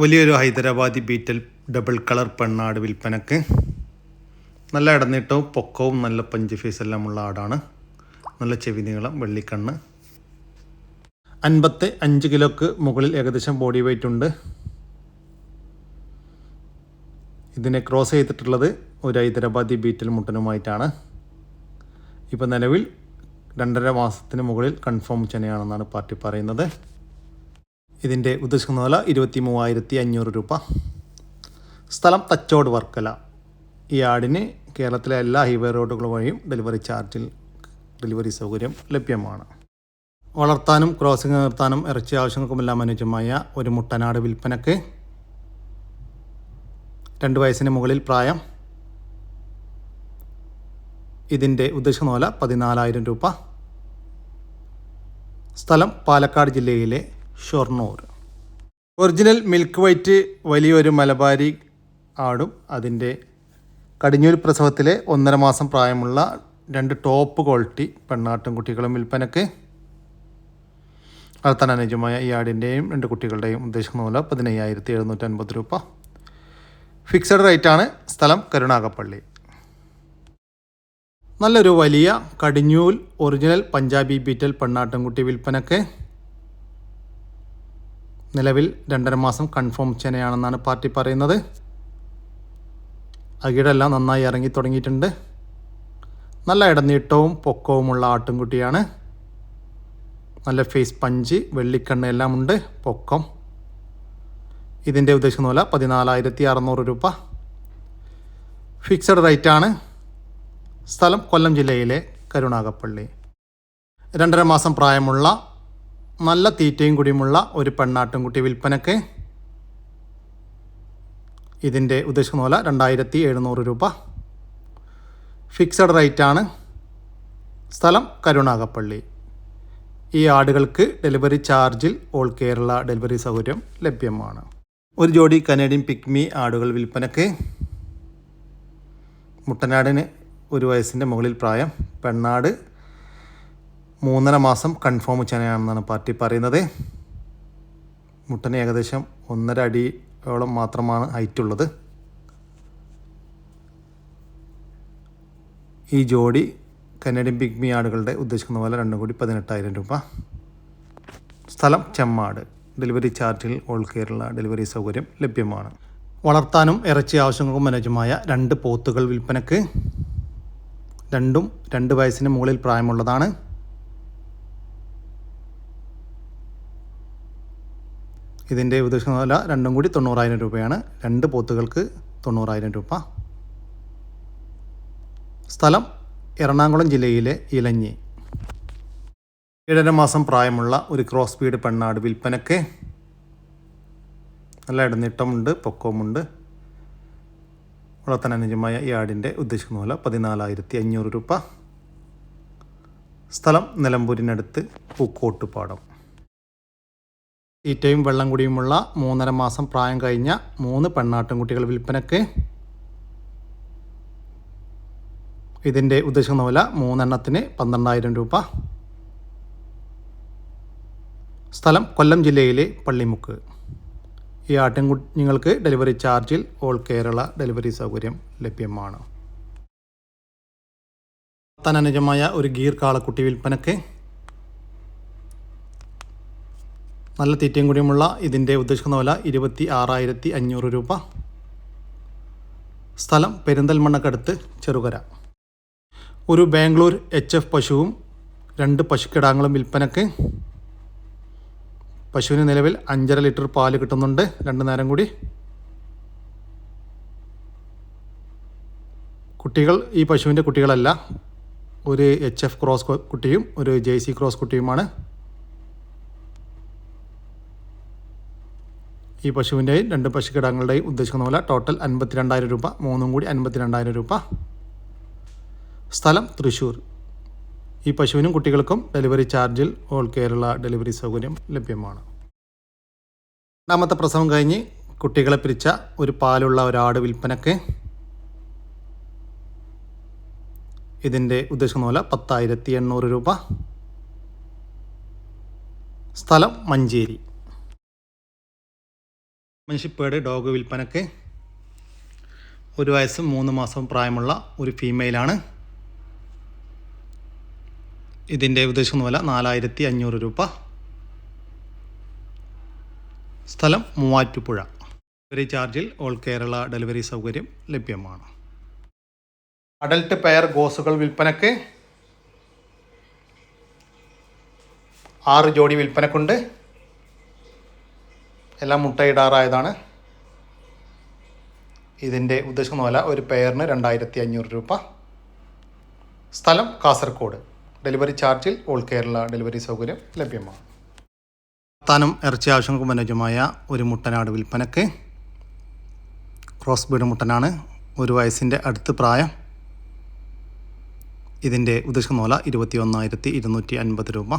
വലിയൊരു Hyderabadi Beetal double colour പെണ്ണാട് വിൽപ്പനക്ക്. നല്ല ഇടനീട്ടവും പൊക്കവും നല്ല പഞ്ച് ഫേസ് എല്ലാം ഉള്ള ആടാണ്. നല്ല ചെവി നീളം വെള്ളിക്കണ്ണ് അൻപത്തി അഞ്ച് കിലോക്ക് മുകളിൽ ഏകദേശം ബോഡി വെയിറ്റ് ഉണ്ട്. ഇതിനെ ക്രോസ് ചെയ്തിട്ടുള്ളത് ഒരു ഹൈദരാബാദി ബീറ്റൽ മുട്ടനുമായിട്ടാണ്. ഇപ്പോൾ നിലവിൽ രണ്ടര മാസത്തിന് മുകളിൽ കൺഫേം ചെനയാണെന്നാണ് പാർട്ടി പറയുന്നത്. ഇതിന്റെ ഉദ്ദേശിക്കുന്ന വില ഇരുപത്തി മൂവായിരത്തി അഞ്ഞൂറ് രൂപ. സ്ഥലം തച്ചോട് വർക്കല. ഈ ആടിന് കേരളത്തിലെ എല്ലാ ഹൈവേ റോഡുകൾ വഴിയും ഡെലിവറി ചാർജിൽ ഡെലിവറി സൗകര്യം ലഭ്യമാണ്. വളർത്താനും ക്രോസിംഗ് നിർത്താനും ഇറച്ചി ആവശ്യങ്ങൾക്കുമെല്ലാം അനുയോജ്യമായ ഒരു മുട്ടനാട് വിൽപ്പനക്ക് രണ്ട് വയസ്സിന് മുകളിൽ പ്രായം. ഇതിന്റെ ഉദ്ദേശിക്കുന്ന വില പതിനാലായിരം രൂപ. സ്ഥലം പാലക്കാട് ജില്ലയിലെ ഷൊർണൂർ. ഒറിജിനൽ മിൽക്ക് വൈറ്റ് വലിയൊരു മലബാരി ആടും അതിന്റെ കടിഞ്ഞൂർ പ്രസവത്തിലെ ഒന്നര മാസം പ്രായമുള്ള രണ്ട് ടോപ്പ് ക്വാളിറ്റി പെണ്ണാട്ടും കുട്ടികളും വിൽപ്പനക്ക് വളർത്താൻ അനുയോജ്യമായ ഈ ആടിന്റെയും രണ്ട് കുട്ടികളുടെയും ഉദ്ദേശിക്കുന്ന മൂല പതിനയ്യായിരത്തി എഴുന്നൂറ്റി അൻപത് രൂപ. ഫിക്സഡ് റേറ്റാണ് സ്ഥലം കരുണാകപ്പള്ളി നല്ലൊരു വലിയ കടിഞ്ഞൂൽ ഒറിജിനൽ പഞ്ചാബി ബീറ്റൽ പെണ്ണാട്ടുംകുട്ടി വിൽപ്പനക്ക് നിലവിൽ രണ്ടര മാസം കൺഫേം ചെനയാണെന്നാണ് പാർട്ടി പറയുന്നത്. അകിടെല്ലാം നന്നായി ഇറങ്ങി തുടങ്ങിയിട്ടുണ്ട്. നല്ല ഇടനീട്ടവും പൊക്കവുമുള്ള ആട്ടുംകുട്ടിയാണ്. നല്ല ഫേസ് പഞ്ച് വെള്ളിക്കണ്ണ് എല്ലാം ഉണ്ട് പൊക്കം. ഇതിന്റെ ഉദ്ദേശം പോലെ പതിനാലായിരത്തി അറുന്നൂറ് രൂപ. ഫിക്സഡ് റേറ്റാണ്. സ്ഥലം കൊല്ലം ജില്ലയിലെ കരുണാകപ്പള്ളി. രണ്ടര മാസം പ്രായമുള്ള നല്ല തീറ്റയും കുടിയുമുള്ള ഒരു പെണ്ണാട്ടുംകുട്ടി വിൽപ്പനക്ക് ഇതിന്റെ ഉദ്ദേശിക്കുന്ന പോലെ രണ്ടായിരത്തി എഴുന്നൂറ് രൂപ. ഫിക്സഡ് റേറ്റാണ് സ്ഥലം കരുണാകപ്പള്ളി. ഈ ആടുകൾക്ക് ഡെലിവറി ചാർജിൽ ഓൾ കേരള ഡെലിവറി സൗകര്യം ലഭ്യമാണ്. ഒരു ജോഡി കനേഡിയൻ പിക്മി ആടുകൾ വിൽപ്പനക്ക്. മുട്ടനാടിന് ഒരു വയസ്സിന്റെ മുകളിൽ പ്രായം. പെണ്ണാട് മൂന്നര മാസം കൺഫേം ചെയ്യാനാണെന്നാണ് പാർട്ടി പറയുന്നത്. മുട്ടന് ഏകദേശം ഒന്നര അടിയോളം മാത്രമാണ് ഹൈറ്റ് ഉള്ളത്. ഈ ജോഡി കനേഡിയൻ പിഗ്മി ആടുകളുടെ ഉദ്ദേശിക്കുന്ന പോലെ രണ്ടും കൂടി പതിനെട്ടായിരം രൂപ. സ്ഥലം ചെമ്മാട്. ഡെലിവറി ചാർജിൽ ഓൾ കേരള ഡെലിവറി സൗകര്യം ലഭ്യമാണ്. വളർത്താനും ഇറച്ചി ആവശ്യങ്ങൾക്കും അനുയോജ്യമായ രണ്ട് പോത്തുകൾ വിൽപ്പനക്ക്. രണ്ടും രണ്ട് വയസ്സിന് മുകളിൽ പ്രായമുള്ളതാണ്. ഇതിന്റെ ഉദ്ദേശിക്കുന്ന വില രണ്ടും കൂടി തൊണ്ണൂറായിരം രൂപയാണ്. രണ്ട് പോത്തുകൾക്ക് തൊണ്ണൂറായിരം രൂപ. സ്ഥലം എറണാകുളം ജില്ലയിലെ ഇലഞ്ഞി. ഏഴര മാസം പ്രായമുള്ള ഒരു ക്രോസ് ബീഡ് പെണ്ണാട് വിൽപ്പനക്ക് നല്ല ഇടനീട്ടമുണ്ട് പൊക്കവുമുണ്ട്. വളർത്താൻ അനുജമായ ഈ ആടിന്റെ ഉദ്ദേശിക്കുന്ന പോലെ പതിനാലായിരത്തി അഞ്ഞൂറ് രൂപ. സ്ഥലം നിലമ്പൂരിനടുത്ത് പൂക്കോട്ടുപാടം. തീറ്റയും വെള്ളം കുടിയുമുള്ള മൂന്നര മാസം പ്രായം കഴിഞ്ഞ മൂന്ന് പെണ്ണാട്ടിൻകുട്ടികൾ വിൽപ്പനക്ക് ഇതിന്റെ ഉദ്ദേശിക്കുന്ന വില മൂന്നെണ്ണത്തിന് പന്ത്രണ്ടായിരം രൂപ. സ്ഥലം കൊല്ലം ജില്ലയിലെ പള്ളിമുക്ക്. ഈ ആട്ടിൻകുഞ്ഞുങ്ങൾക്ക് ഡെലിവറി ചാർജിൽ ഓൾ കേരള ഡെലിവറി സൗകര്യം ലഭ്യമാണ്. തനനുജമായ ഒരു ഗീർ കാളക്കുട്ടി വിൽപ്പനക്ക് നല്ല തീറ്റയും കൂടിയുമുള്ള ഇതിന്റെ ഉദ്ദേശിക്കുന്ന വില ഇരുപത്തി ആറായിരത്തി അഞ്ഞൂറ് രൂപ. സ്ഥലം പെരിന്തൽമണ്ണക്കടുത്ത് ചെറുകര. ഒരു ബാംഗ്ലൂർ എച്ച് എഫ് പശുവും രണ്ട് പശുക്കിടാങ്ങളും വിൽപ്പനക്ക് പശുവിന് നിലവിൽ അഞ്ചര ലിറ്റർ പാൽ കിട്ടുന്നുണ്ട്. രണ്ട് നേരം കൂടി. കുട്ടികൾ ഈ പശുവിന്റെ കുട്ടികളല്ല. ഒരു എച്ച് എഫ് ക്രോസ് കുട്ടിയും ഒരു ജെ സി ക്രോസ് കുട്ടിയുമാണ്. ഈ പശുവിന്റെയും രണ്ട് പശുക്കിടങ്ങളുടെയും ഉദ്ദേശിക്കുന്ന പോലെ ടോട്ടൽ അൻപത്തി രണ്ടായിരം രൂപ. മൂന്നും കൂടി അൻപത്തി രണ്ടായിരം രൂപ. സ്ഥലം തൃശ്ശൂർ ഈ പശുവിനും കുട്ടികൾക്കും ഡെലിവറി ചാർജിൽ ഓൾ കേരള ഡെലിവറി സൗകര്യം ലഭ്യമാണ്. രണ്ടാമത്തെ പ്രസവം കഴിഞ്ഞ് കുട്ടികളെ പിരിച്ച ഒരു പാലുള്ള ഒരാട് വിൽപ്പനക്ക് ഇതിന്റെ ഉദ്ദേശിക്കുന്ന പോലെ പത്തായിരത്തി എണ്ണൂറ് രൂപ. സ്ഥലം മഞ്ചേരി. മനുഷ്യപ്പേട് ഡോഗ് വിൽപ്പനക്ക് ഒരു വയസ്സും മൂന്ന് മാസം പ്രായമുള്ള ഒരു ഫീമെയിലാണ് ഇതിന്റെ ഉദ്ദേശിക്കുന്ന വില നാലായിരത്തി അഞ്ഞൂറ് രൂപ. സ്ഥലം മൂവാറ്റുപുഴ. ഡെലിവറി ചാർജിൽ ഓൾ കേരള ഡെലിവറി സൗകര്യം ലഭ്യമാണ്. അഡൽട്ട് പെയർ ഗോസുകൾ വിൽപ്പനക്ക് ആറ് ജോഡി വിൽപ്പനക്കുണ്ട്. എല്ലാം മുട്ടയിടാറായതാണ് ഇതിന്റെ ഉദ്ദേശിക്കുന്ന പോലെ ഒരു പെയറിന് രണ്ടായിരത്തി അഞ്ഞൂറ് രൂപ. സ്ഥലം കാസർഗോഡ്. ഡെലിവറി ചാർജിൽ ഓൾ കേരള ഡെലിവറി സൗകര്യം ലഭ്യമാണ്. താനും ഇറച്ചി ആവശ്യങ്ങൾക്ക് അനുജമായ ഒരു മുട്ടനാട് വിൽപ്പനക്ക് ക്രോസ് ബീഡ് മുട്ടനാണ് ഒരു വയസ്സിന്റെ അടുത്ത് പ്രായം. ഇതിന്റെ ഉദ്ദേശിക്കുന്ന പോലെ ഇരുപത്തി ഒന്നായിരത്തി ഇരുന്നൂറ്റി അൻപത് രൂപ.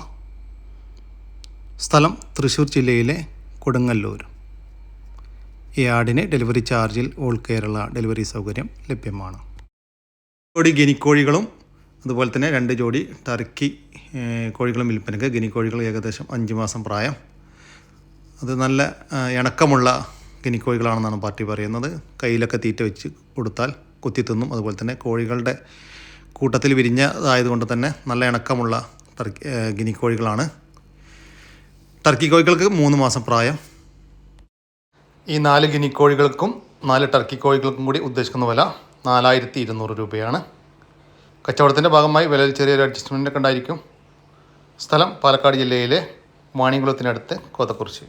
സ്ഥലം തൃശ്ശൂർ ജില്ലയിലെ കൊടുങ്ങല്ലൂർ. ഈ ആടിന് ഡെലിവറി ചാർജിൽ ഓൾ കേരള ഡെലിവറി സൗകര്യം ലഭ്യമാണ്. ജോഡി ഗിനിക്കോഴികളും അതുപോലെ തന്നെ രണ്ട് ജോഡി ടർക്കി കോഴികളും വിൽപ്പനക്ക് ഗിനിക്കോഴികൾ ഏകദേശം അഞ്ച് മാസം പ്രായം. അത് നല്ല ഇണക്കമുള്ള ഗിനിക്കോഴികളാണെന്നാണ് പാർട്ടി പറയുന്നത്. കയ്യിലൊക്കെ തീറ്റ വെച്ച് കൊടുത്താൽ കുത്തിത്തിന്നും അതുപോലെ തന്നെ കോഴികളുടെ കൂട്ടത്തിൽ വിരിഞ്ഞതായതുകൊണ്ട് തന്നെ നല്ല ഇണക്കമുള്ള ടർക്കി ഗിനിക്കോഴികളാണ്. ടർക്കി കോഴികൾക്ക് മൂന്ന് മാസം പ്രായം. ഈ നാല് ഗിനി കോഴികൾക്കും നാല് ടർക്കി കോഴികൾക്കും കൂടി ഉദ്ദേശിക്കുന്ന വില നാലായിരത്തി ഇരുന്നൂറ് രൂപയാണ്. കച്ചവടത്തിന്റെ ഭാഗമായി വിലയിൽ ചെറിയൊരു അഡ്ജസ്റ്റ്മെന്റ് ഒക്കെ ഉണ്ടായിരിക്കും. സ്ഥലം പാലക്കാട് ജില്ലയിലെ വാണിംകുളത്തിനടുത്ത് കോതക്കുറിശി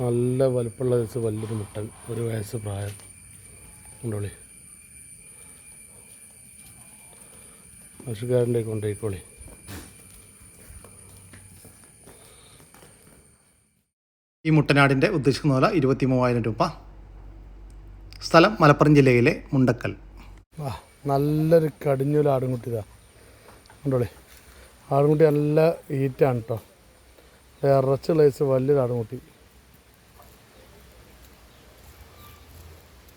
നല്ല വലുപ്പമുള്ള ദിവസം വലിയൊരു മുട്ടൻ ഒരു വയസ്സ് പ്രായം. കൊണ്ടോളി. കൃഷിക്കാരന്റെ കൊണ്ടുപോയിക്കോളി ഈ മുട്ടനാടിന്റെ ഉദ്ദേശിക്കുന്ന വില ഇരുപത്തി മൂവായിരം രൂപ. സ്ഥലം മലപ്പുറം ജില്ലയിലെ മുണ്ടക്കൽ. ആ നല്ലൊരു കടിഞ്ഞൊരു ആടുംകുട്ടി ഇതാ. ഉണ്ടോളി ആടുംകുട്ടി നല്ല ഈറ്റാണ് കേട്ടോ ഇറച്ചുള്ള വയസ്സ് വലിയൊരു ആടുംകുട്ടി.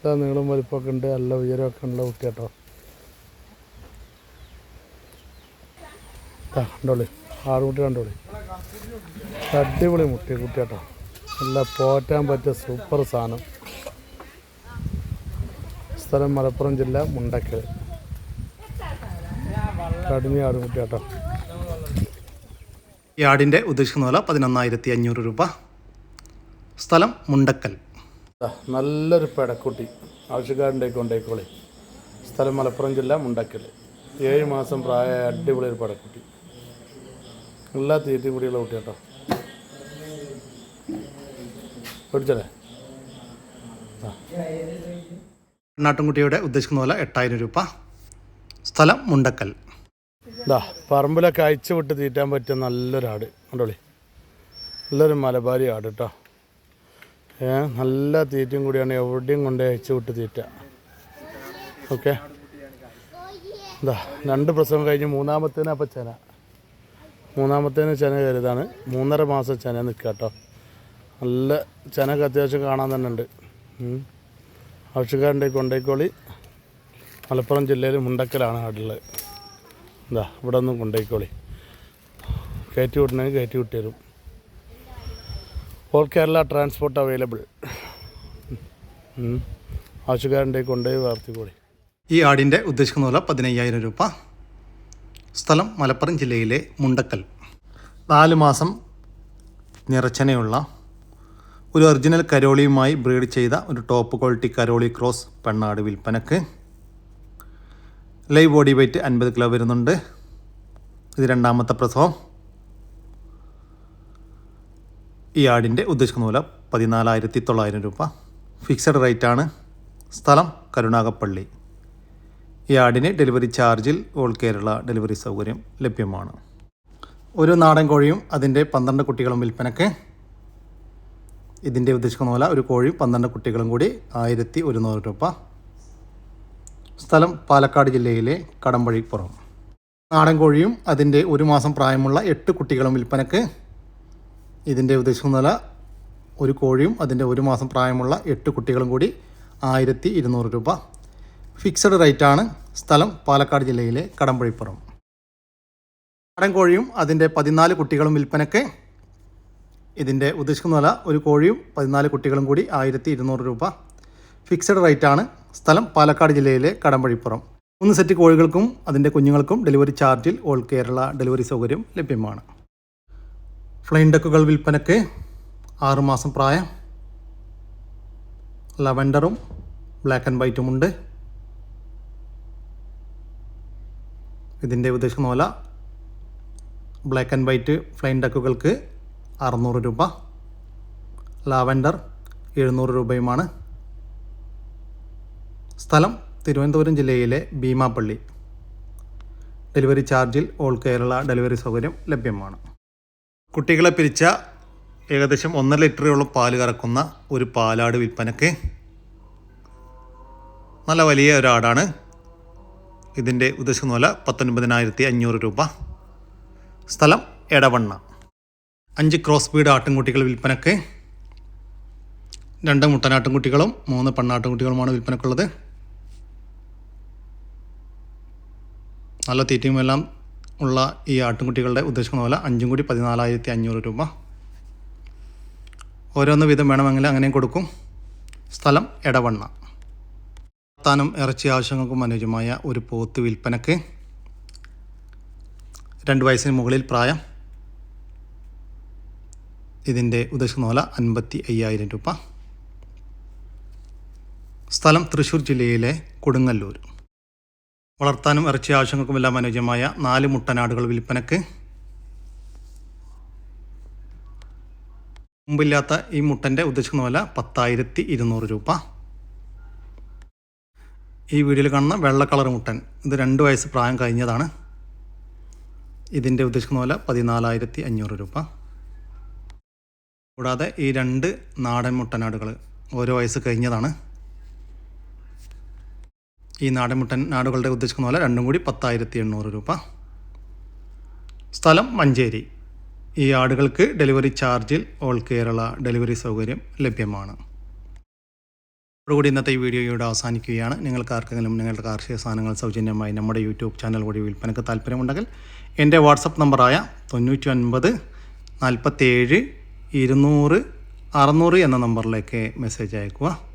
ഇതാ നീളം വലിപ്പമൊക്കെ ഉണ്ട്. നല്ല ഉയരമൊക്കെ ഉള്ള കുട്ടി കേട്ടോ ഇതാ കണ്ടോളി. ആടുകുട്ടി കണ്ടോളി. അടിപൊളി മുട്ടി കുട്ടി കേട്ടോ നല്ല പോറ്റാൻ പറ്റിയ സൂപ്പർ സാധനം. സ്ഥലം മലപ്പുറം ജില്ല മുണ്ടക്കൽ. കടിഞ്ഞ ആടുകുട്ടി കേട്ടോ ഈ ആടിന്റെ ഉദ്ദേശിക്കുന്ന വില പതിനൊന്നായിരത്തി അഞ്ഞൂറ് രൂപ. സ്ഥലം മുണ്ടക്കൽ. നല്ലൊരു പെടക്കുട്ടി. ആവശ്യക്കാരന്റെ കൊണ്ടേക്കോളി സ്ഥലം മലപ്പുറം ജില്ല മുണ്ടക്കൽ ഏഴ് മാസം പ്രായമായ അടിപൊളി ഒരു പെടക്കുട്ടി. എല്ലാ തീറ്റയും കൂടിയുള്ള കുട്ടി കേട്ടോ പിടിച്ചല്ലേ നാട്ടുംകുട്ടിയുടെ ഉദ്ദേശിക്കുന്ന പോലെ എട്ടായിരം രൂപ. സ്ഥലം മുണ്ടക്കൽ. ഇതാ പറമ്പിലൊക്കെ അയച്ചു വിട്ട് തീറ്റാൻ പറ്റിയ നല്ലൊരാട് കണ്ടോളി? നല്ലൊരു മലബാരി ആട് കേട്ടോ നല്ല തീറ്റയും കൂടിയാണ് എവിടെയും കൊണ്ട് അയച്ചു വിട്ട് തീറ്റ. ഓക്കെ. എന്താ രണ്ട് പ്രസവം കഴിഞ്ഞ് മൂന്നാമത്തേന് അപ്പം ചെന. മൂന്നാമത്തേന് ചെന കരുതാണ്. മൂന്നര മാസം ചെന നിൽക്കുക കേട്ടോ. നല്ല ചെനക്ക് അത്യാവശ്യം കാണാൻ തന്നെ ഉണ്ട്. ആവശ്യക്കാരന്റെ കൊണ്ടേക്കോളി. മലപ്പുറം ജില്ലയിൽ മുണ്ടക്കലാണ് ആടുള്ളത്. എന്താ ഇവിടെ നിന്ന് കൊണ്ടേക്കോളി. കയറ്റി വിടണമെങ്കിൽ കയറ്റി വിട്ട് തരും. ഓൾ കേരള ട്രാൻസ്പോർട്ട് അവൈലബിൾ ആവശ്യക്കാരന്റെ കൊണ്ടുപോയി വാർത്തിക്കോളി ഈ ആടിന്റെ ഉദ്ദേശിക്കുന്ന വില പതിനയ്യായിരം രൂപ. സ്ഥലം മലപ്പുറം ജില്ലയിലെ മുണ്ടക്കൽ. നാല് മാസം നിറച്ചനയുള്ള ഒരു ഒറിജിനൽ കരോളിയുമായി ബ്രീഡ് ചെയ്ത ഒരു ടോപ്പ് ക്വാളിറ്റി കരോളി ക്രോസ് പെണ്ണാട് വിൽപ്പനക്ക്. ലൈവ് ബോഡി വെയ്റ്റ് അൻപത് കിലോ വരുന്നുണ്ട്. ഇത് രണ്ടാമത്തെ പ്രസവം. ഈ ആടിന്റെ ഉദ്ദേശിക്കുന്ന വില പതിനാലായിരത്തി തൊള്ളായിരം രൂപ. ഫിക്സഡ് റേറ്റാണ്. സ്ഥലം കരുണാകപ്പള്ളി ഈ ആടിന് ഡെലിവറി ചാർജിൽ ഓൾ കേരള ഡെലിവറി സൗകര്യം ലഭ്യമാണ്. ഒരു നാടൻ കോഴിയും അതിന്റെ പന്ത്രണ്ട് കുട്ടികളും വിൽപ്പനക്ക് ഇതിന്റെ ഉദ്ദേശിക്കുന്ന പോലെ ഒരു കോഴിയും പന്ത്രണ്ട് കുട്ടികളും കൂടി ആയിരത്തി ഒരുന്നൂറ് രൂപ. സ്ഥലം പാലക്കാട് ജില്ലയിലെ കടമ്പഴിപ്പുറം. നാടൻ കോഴിയും അതിന്റെ ഒരു മാസം പ്രായമുള്ള എട്ട് കുട്ടികളും വിൽപ്പനക്ക് ഇതിന്റെ ഉദ്ദേശം വില ഒരു കോഴിയും അതിന്റെ ഒരു മാസം പ്രായമുള്ള എട്ട് കുട്ടികളും കൂടി ആയിരത്തി ഇരുന്നൂറ് രൂപ ഫിക്സഡ് റേറ്റാണ് സ്ഥലം പാലക്കാട് ജില്ലയിലെ കടമ്പഴിപ്പുറം. നാടൻ കോഴിയും അതിന്റെ പതിനാല് കുട്ടികളും വിൽപ്പനയ്ക്ക് ഇതിന്റെ ഉദ്ദേശിക്കുന്ന ഒരു കോഴിയും പതിനാല് കുട്ടികളും കൂടി ആയിരത്തി ഇരുന്നൂറ് രൂപ ഫിക്സഡ് റേറ്റാണ് സ്ഥലം പാലക്കാട് ജില്ലയിലെ കടമ്പഴിപ്പുറം. മൂന്ന് സെറ്റ് കോഴികൾക്കും അതിന്റെ കുഞ്ഞുങ്ങൾക്കും ഡെലിവറി ചാർജിൽ ഓൾ കേരള ഡെലിവറി സൗകര്യം ലഭ്യമാണ്. ഫ്ലൈൻ ഡക്കുകൾ വിൽപ്പനയ്ക്ക് ആറുമാസം പ്രായം. ലവൻഡറും ബ്ലാക്ക് ആൻഡ് വൈറ്റും ഉണ്ട്. ഇതിന്റെ ഉദ്ദേശിക്കുന്ന വില ബ്ലാക്ക് ആൻഡ് വൈറ്റ് ഫ്ലൈൻ ഡക്കുകൾക്ക് അറുന്നൂറ് രൂപ ലാവൻഡർ എഴുന്നൂറ് രൂപയുമാണ്. സ്ഥലം തിരുവനന്തപുരം ജില്ലയിലെ ഭീമാപ്പള്ളി. ഡെലിവറി ചാർജിൽ ഓൾ കേരള ഡെലിവറി സൗകര്യം ലഭ്യമാണ്. കുട്ടികളെ പിരിച്ച ഏകദേശം ഒന്നര ലിറ്ററോളം പാൽ കറക്കുന്ന ഒരു പാലാട് വിൽപ്പനക്ക് നല്ല വലിയ ഒരാടാണ്. ഇതിന്റെ ഉദ്ദേശിക്കുന്ന വില പത്തൊൻപതിനായിരത്തി അഞ്ഞൂറ് രൂപ. സ്ഥലം എടവണ്ണ. അഞ്ച് ക്രോസ് ബീഡ് ആട്ടിൻകുട്ടികൾ വിൽപ്പനക്ക്. രണ്ട് മുട്ടനാട്ടിൻകുട്ടികളും മൂന്ന് പെണ്ണാട്ടിൻകുട്ടികളുമാണ് വിൽപ്പനക്കുള്ളത്. നല്ല തീറ്റയും എല്ലാം ഉള്ള ഈ ആട്ടിൻകുട്ടികളുടെ ഉദ്ദേശിക്കുന്ന പോലെ അഞ്ചും കൂടി പതിനാലായിരത്തി അഞ്ഞൂറ് രൂപ. ഓരോന്ന് വീതം വേണമെങ്കിൽ അങ്ങനെയും കൊടുക്കും. സ്ഥലം ഇടവണ്ണ താനും ഇറച്ചി ആവശ്യങ്ങൾക്കും അനുയോജ്യമായ ഒരു പോത്ത് വിൽപ്പനക്ക്. രണ്ട് വയസ്സിന് മുകളിൽ പ്രായം. ഇതിന്റെ ഉദ്ദേശിക്കുന്ന പോലെ അൻപത്തി അയ്യായിരം രൂപ. സ്ഥലം തൃശ്ശൂർ ജില്ലയിലെ കൊടുങ്ങല്ലൂർ. വളർത്താനും ഇറച്ചി ആവശ്യങ്ങൾക്കുമെല്ലാം അനുയോജ്യമായ നാല് മുട്ടനാടുകൾ വിൽപ്പനക്ക്. മുമ്പില്ലാത്ത ഈ മുട്ടന്റെ ഉദ്ദേശിക്കുന്ന വില പത്തായിരത്തി ഇരുന്നൂറ് രൂപ. ഈ വീഡിയോയിൽ കാണുന്ന വെള്ള കളർ മുട്ടൻ ഇത് രണ്ട് വയസ്സ് പ്രായം കഴിഞ്ഞതാണ്. ഇതിന്റെ ഉദ്ദേശിക്കുന്ന വില പതിനാലായിരത്തി അഞ്ഞൂറ് രൂപ. കൂടാതെ ഈ രണ്ട് നാടൻ മുട്ടനാടുകൾ ഓരോ വയസ്സ് കഴിഞ്ഞതാണ്. ഈ നാടൻമുട്ടൻ നാടുകളുടെ ഉദ്ദേശിക്കുന്ന പോലെ രണ്ടും കൂടി പത്തായിരത്തി എണ്ണൂറ് രൂപ. സ്ഥലം മഞ്ചേരി. ഈ ആടുകൾക്ക് ഡെലിവറി ചാർജിൽ ഓൾ കേരള ഡെലിവറി സൗകര്യം ലഭ്യമാണ്. ഇതോടുകൂടി ഇന്നത്തെ ഈ വീഡിയോ ഇവിടെ അവസാനിക്കുകയാണ്. നിങ്ങൾക്ക് ആർക്കെങ്കിലും നിങ്ങളുടെ കാർഷിക സാധനങ്ങൾ സൗജന്യമായി നമ്മുടെ യൂട്യൂബ് ചാനൽ വഴി വിൽപ്പനക്ക് താല്പര്യമുണ്ടെങ്കിൽ എന്റെ വാട്സപ്പ് നമ്പറായ തൊണ്ണൂറ്റി ഒൻപത് നാൽപ്പത്തേഴ് ഇരുന്നൂറ് അറുന്നൂറ് എന്ന നമ്പറിലേക്ക് മെസ്സേജ് അയക്കുക